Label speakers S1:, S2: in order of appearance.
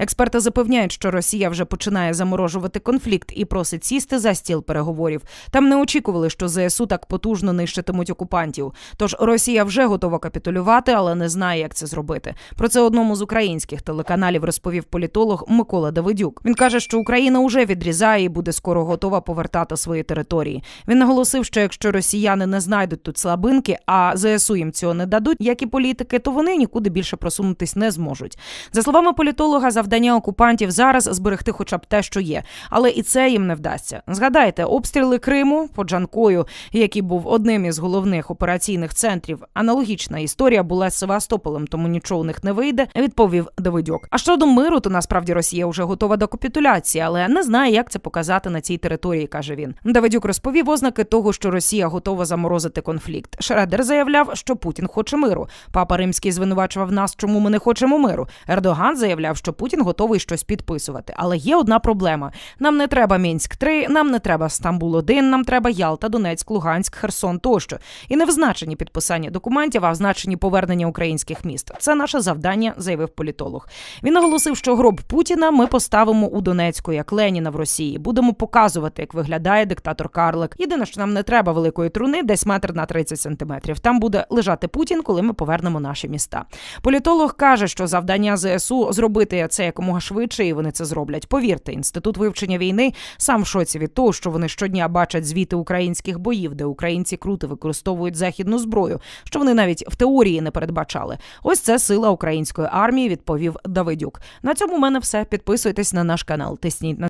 S1: Експерти запевняють, що Росія вже починає заморожувати конфлікт і просить сісти за стіл переговорів. Там не очікували, що ЗСУ так потужно нищитимуть окупантів. Тож Росія вже готова капітулювати, але не знає, як це зробити. Про це одному з українських телеканалів розповів політолог Микола Давидюк. Він каже, що Україна уже відрізає і буде скоро готова повертати свої території. Він наголосив, що якщо росіяни не знайдуть тут слабинки, а ЗСУ їм цього не дадуть, як і політики, то вони нікуди більше просунутись не зможуть. За словами політолога, завдання окупантів зараз зберегти хоча б те, що є, але і це їм не вдасться. Згадайте, обстріли Криму по Джанкою, який був одним із головних операційних центрів. Аналогічна історія була з Севастополем, тому нічого у них не вийде. Відповів Давидюк. А щодо миру, то насправді Росія вже готова до капітуляції, але не знає, як це показати на цій території, каже він. Давидюк розповів ознаки того, що Росія готова заморозити конфлікт. Шредер заявляв, що Путін хоче миру. Папа Римський звинувачував нас, чому ми не хочемо миру. Ердоган заявляв, що Путін готовий щось підписувати. Але є одна проблема: нам не треба Мінськ 3 нам не треба Стамбул 1 нам треба Ялта, Донецьк, Луганськ, Херсон тощо. І не в значенні підписання документів, а в значенні повернення українських міст. Це наше завдання, заявив політолог. Він наголосив, що гроб Путіна ми поставимо у Донецьку, як Леніна в Росії. Будемо показувати, як виглядає диктатор Карлик. Єдине, що нам не треба великої труни, десь метр на 30 сантиметрів. Там буде лежати Путін, коли ми повернемо наші міста. Політолог каже, що завдання ЗСУ зробити це якомога швидше, і вони це зроблять. Повірте, інститут вивчення війни сам в шоці від того, що вони щодня бачать звіти українських боїв, де українці круто використовують західну зброю, що вони навіть в теорії не передбачали. Ось це сила української армії, відповів Давидюк. На цьому в мене все. Підписуйтесь на наш канал. Тисніть на